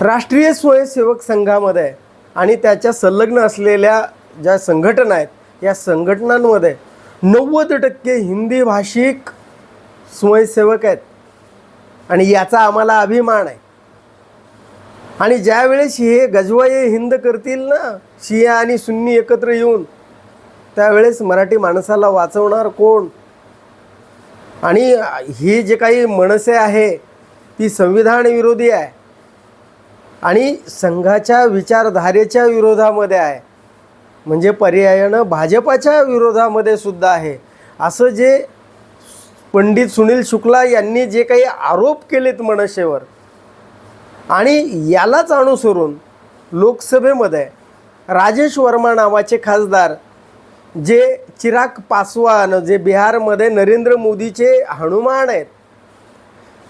राष्ट्रीय स्वयंसेवक संघामध्ये आणि त्याच्या संलग्न असलेल्या ज्या संघटना आहेत या संघटनांमध्ये नव्वद टक्के हिंदी भाषिक स्वयंसेवक आहेत. आणि याचा आम्हाला अभिमान आहे. आणि ज्यावेळेस हे गजवाये हिंद करतील ना शिया आणि सुन्नी एकत्र येऊन त्यावेळेस मराठी माणसाला वाचवणार कोण? आणि ही जे काही मनसे आहे ती संविधान विरोधी आहे. आणि संघाच्या विचारधारेच्या विरोधामध्ये आहे. म्हणजे पर्यायानं भाजपाच्या विरोधामध्ये सुद्धा आहे. असं जे पंडित सुनील शुक्ला यांनी जे काही आरोप केलेत मनसेवर आणि यालाच अनुसरून लोकसभेमध्ये राजेश वर्मा नावाचे खासदार जे चिराग पासवान जे बिहारमध्ये नरेंद्र मोदीचे हनुमान आहेत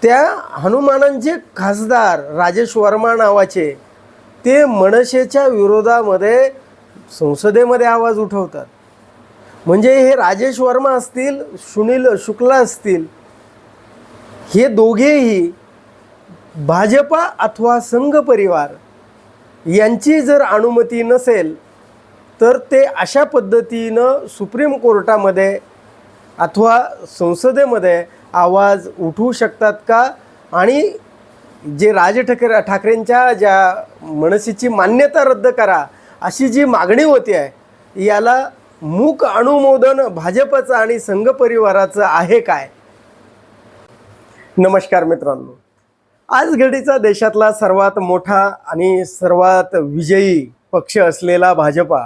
त्या हनुमानांचे खासदार राजेश वर्मा नावाचे ते मनसेच्या विरोधामध्ये संसदेमध्ये आवाज उठवतात. म्हणजे हे राजेश वर्मा असतील सुनील शुक्ला असतील हे दोघेही भाजपा अथवा संघ परिवार यांची जर अनुमती नसेल तर ते अशा पद्धतीनं सुप्रीम कोर्टामध्ये अथवा संसदेमध्ये आवाज उठवू शकतात का? आणि जे राज ठाकरे ठाकरेंच्या ज्या मनसेची मान्यता रद्द करा अशी जी मागणी होती आहे याला मूक अनुमोदन भाजपचं आणि संघ परिवाराचं आहे काय? नमस्कार मित्रांनो. आज घडीचा देशातला सर्वात मोठा आणि सर्वात विजयी पक्ष असलेला भाजपा.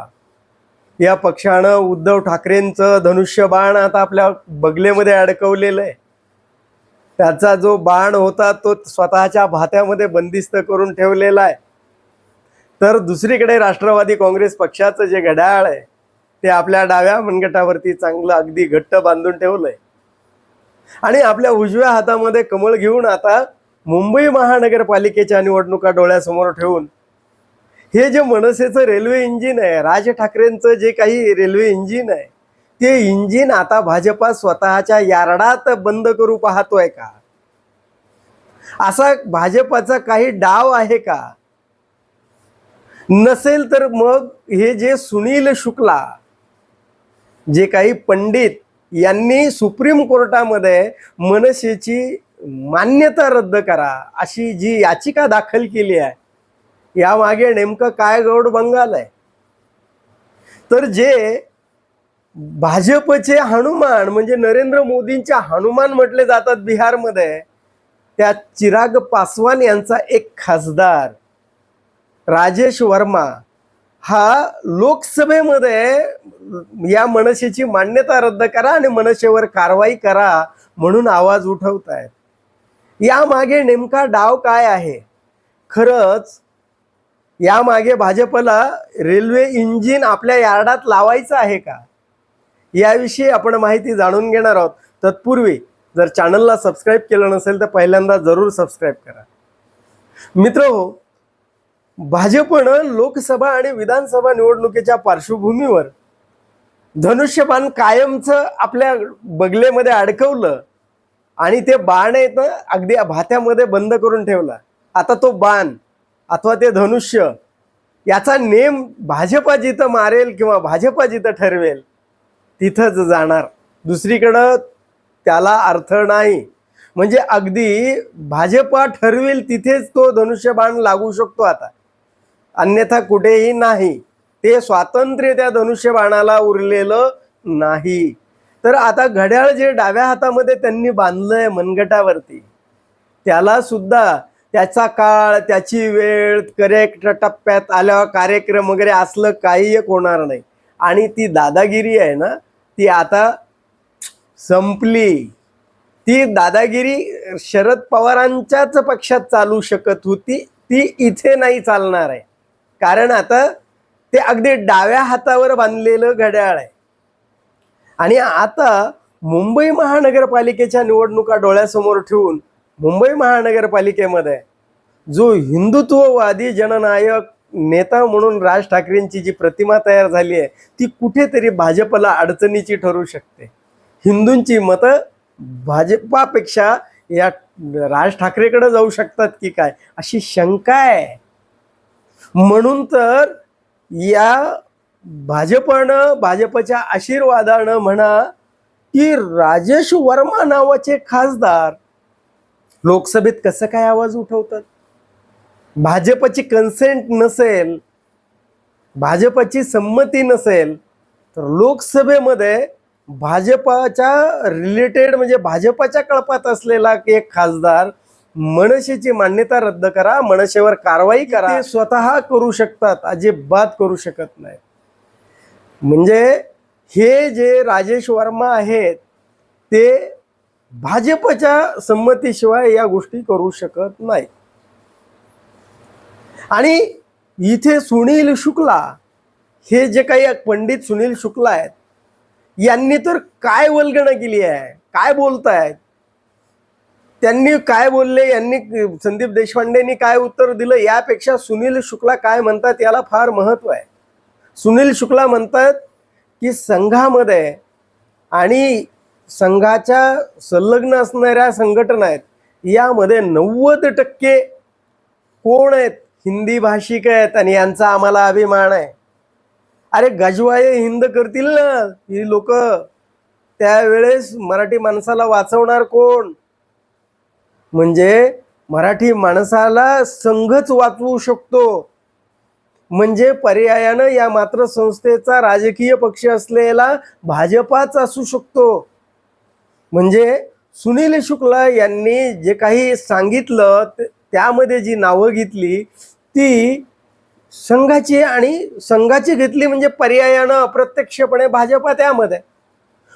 या पक्षानं उद्धव ठाकरेंचं धनुष्यबाण आता आपल्या बगलेमध्ये अडकवलेलं आहे. त्याचा जो बाण होता तो स्वतःच्या भात्यामध्ये बंदिस्त करून ठेवलेला आहे. तर दुसरीकडे राष्ट्रवादी काँग्रेस पक्षाचं जे घड्याळ आहे ते आपल्या डाव्या मनगटावरती चांगलं अगदी घट्ट बांधून ठेवलंय. आणि आपल्या उजव्या हातामध्ये कमळ घेऊन आता मुंबई महानगरपालिकेच्या निवडणुका डोळ्यासमोर ठेवून हे जे मनसेचं रेल्वे इंजिन आहे राज ठाकरेंचं जे काही रेल्वे इंजिन आहे ते इंजिन आता भाजपा स्वतःच्या यार्डात बंद करू पाहतोय का? असा भाजपाचा काही डाव आहे का? नसेल तर मग हे जे सुनील शुक्ला जे काही पंडित यांनी सुप्रीम कोर्टामध्ये मनसेची मान्यता रद्द करा अशी जी याचिका दाखल केली आहे यामागे नेमकं काय गौड बंगाल आहे? तर जे भाजपचे हनुमान म्हणजे नरेंद्र मोदींच्या हनुमान म्हटले जातात बिहारमध्ये त्या चिराग पासवान यांचा एक खासदार राजेश वर्मा. हा लोकसभेमध्ये या मनसेची मान्यता रद्द करा आणि मनसेवर कारवाई करा म्हणून आवाज उठवत आहेत यामागे नेमका डाव काय आहे? खरंच यामागे भाजपला रेल्वे इंजिन आपल्या यार्डात लावायचं आहे का? याविषयी आपण माहिती जाणून घेणार आहोत. तत्पूर्वी जर चॅनलला सबस्क्राईब केलं नसेल तर पहिल्यांदा जरूर सबस्क्राईब करा. मित्र हो भाजपनं लोकसभा आणि विधानसभा निवडणुकीच्या पार्श्वभूमीवर धनुष्यबाण कायमचं आपल्या बगलेमध्ये अडकवलं आणि ते बाण येतं अगदी भात्यामध्ये बंद करून ठेवला. आता तो बाण अथवा ते धनुष्य याचा नेम भाजपा जिथं मारेल किंवा भाजपा जिथं ठरवेल तिथंच जाणार. दुसरीकडं त्याला अर्थ नाही. म्हणजे अगदी भाजपा ठरवेल तिथेच तो धनुष्यबाण लागू शकतो आता. अन्यथा कुठेही नाही. ते स्वातंत्र्य त्या धनुष्यबाणाला उरलेलं नाही. तर आता घड्याळ जे डाव्या हातामध्ये त्यांनी बांधलंय मनगटावरती त्याला सुद्धा त्याचा काळ त्याची वेळ करेक्ट टप्प्यात आल्यावर कार्यक्रम वगैरे असलं काही एक होणार नाही. आणि ती दादागिरी आहे ना ती आता संपली. ती दादागिरी शरद पवारांच्याच पक्षात चालू शकत होती ती इथे नाही चालणार आहे. कारण आता ते अगदी डाव्या हातावर बांधलेलं घड्याळ आहे. आणि आता मुंबई महानगरपालिकेच्या निवडणुका डोळ्यासमोर ठेवून मुंबई महानगरपालिकेमध्ये जो हिंदुत्ववादी जननायक नेता म्हणून राज ठाकरेंची जी प्रतिमा तयार झाली आहे ती कुठेतरी भाजपला अडचणीची ठरू शकते. हिंदूंची मतं भाजपापेक्षा या राज ठाकरेकडे जाऊ शकतात की काय? अशी शंका आहे. म्हणून तर या भाजपनं भाजपच्या आशीर्वादानं म्हणा की राजेश वर्मा नावाचे खासदार लोकसभेत कसं काय आवाज उठवतात? भाजपची कन्सेंट नसेल भाजपची संमती नसेल तर लोकसभेमध्ये भाजपाच्या रिलेटेड म्हणजे भाजपाच्या कळपात असलेला एक खासदार मनसेची मान्यता रद्द करा मनसेवर कारवाई करा. ते स्वतः करू शकतात अजिबात करू शकत नाही. म्हणजे हे जे राजेश वर्मा आहेत ते भाजपच्या संमतीशिवाय या गोष्टी करू शकत नाही. आणि इथे सुनील शुक्ला हे जे काही पंडित सुनील शुक्ला आहेत यांनी तर काय वल्गणं केली आहे? काय बोलतायत? त्यांनी काय बोलले? यांनी संदीप देशपांडेंनी काय उत्तर दिलं? यापेक्षा सुनील शुक्ला काय म्हणतात याला फार महत्त्व आहे. सुनील शुक्ला म्हणतात की संघामध्ये आणि संघाच्या संलग्न असणाऱ्या संघटना आहेत यामध्ये नव्वद टक्के कोण आहेत? हिंदी भाषिक आहेत आणि यांचा आम्हाला अभिमान आहे. अरे गजवाये हिंद करतील ना? ही लोक त्यावेळेस मराठी माणसाला वाचवणार कोण? म्हणजे मराठी माणसाला संघच वाचवू शकतो. म्हणजे पर्यायानं या मात्र संस्थेचा राजकीय पक्ष असलेला भाजपाच असू शकतो. म्हणजे सुनील शुक्ला यांनी जे काही सांगितलं त्यामध्ये जी नावं घेतली ती संघाची आणि संघाची घेतली म्हणजे पर्यायानं अप्रत्यक्षपणे भाजपा त्यामध्ये.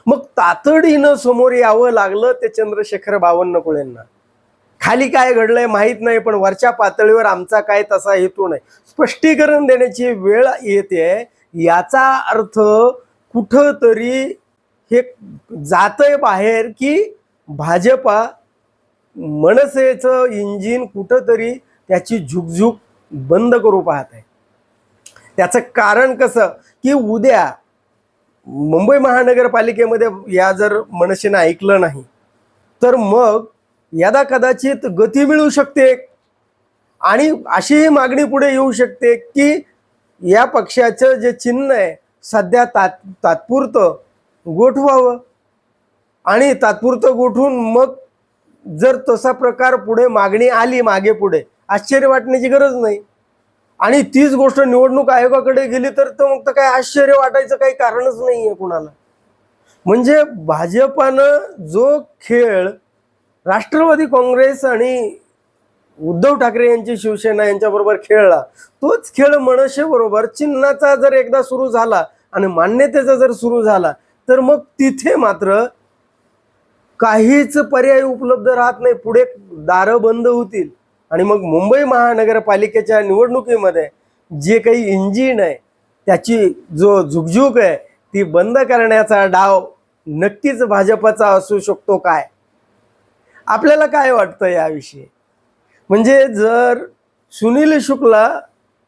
मग तातडीनं समोर यावं लागलं ते चंद्रशेखर बावनकुळेंना खाली काय घडलंय माहीत नाही पण वरच्या पातळीवर आमचा काय तसा हेतू नाही. स्पष्टीकरण देण्याची वेळ येते याचा अर्थ कुठंतरी हे जातंय बाहेर की भाजपा मनसेचं इंजिन कुठंतरी त्याची झुकझुक बंद करू पाहत आहे. त्याचं कारण कसं की उद्या मुंबई महानगरपालिकेमध्ये या जर मनसेनं ऐकलं नाही तर मग यदा कदाचित गती मिळू शकते आणि अशीही मागणी पुढे येऊ शकते की या पक्षाचं जे चिन्ह आहे सध्या तात तात्पुरतं गोठवावं आणि तात्पुरतं गोठवून मग जर तसा प्रकार पुढे मागणी आली मागे पुढे आश्चर्य वाटण्याची गरज नाही. आणि तीच गोष्ट निवडणूक आयोगाकडे गेली तर तो मग तर काय आश्चर्य वाटायचं काही कारणच नाही आहे कुणाला. म्हणजे भाजपानं जो खेळ राष्ट्रवादी काँग्रेस आणि उद्धव ठाकरे यांची शिवसेना यांच्याबरोबर खेळला तोच खेळ मनसेबरोबर चिन्हाचा जर एकदा सुरू झाला आणि मान्यतेचा जर सुरू झाला तर मग तिथे मात्र काहीच पर्याय उपलब्ध राहत नाही. पुढे दारं बंद होतील. आणि मग मुंबई महानगरपालिकेच्या निवडणुकीमध्ये जे काही इंजिन आहे त्याची जो झुकझुक आहे ती बंद करण्याचा डाव नक्कीच भाजपचा असू शकतो काय? आपल्याला काय वाटतं याविषयी? म्हणजे जर सुनील शुक्ला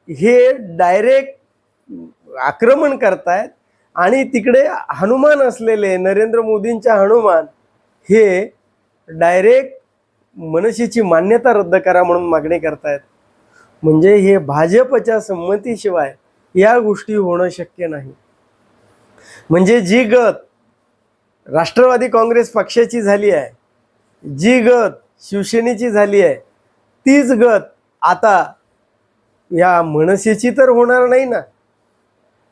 हे डायरेक्ट आक्रमण करतायत आणि तिकडे हनुमान असलेले नरेंद्र मोदींच्या हनुमान हे डायरेक्ट मनसेची मान्यता रद्द करा म्हणून मागणी करतायत. म्हणजे हे भाजपच्या संमतीशिवाय या गोष्टी होणं शक्य नाही. म्हणजे जी गत राष्ट्रवादी काँग्रेस पक्षाची झाली आहे जी गत शिवसेनेची झाली आहे तीच गत आता या मनसेची तर होणार नाही ना.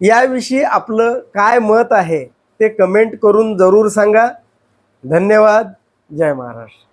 याविषयी आपलं काय मत आहे ते कमेंट करून जरूर सांगा. धन्यवाद. जय महाराष्ट्र.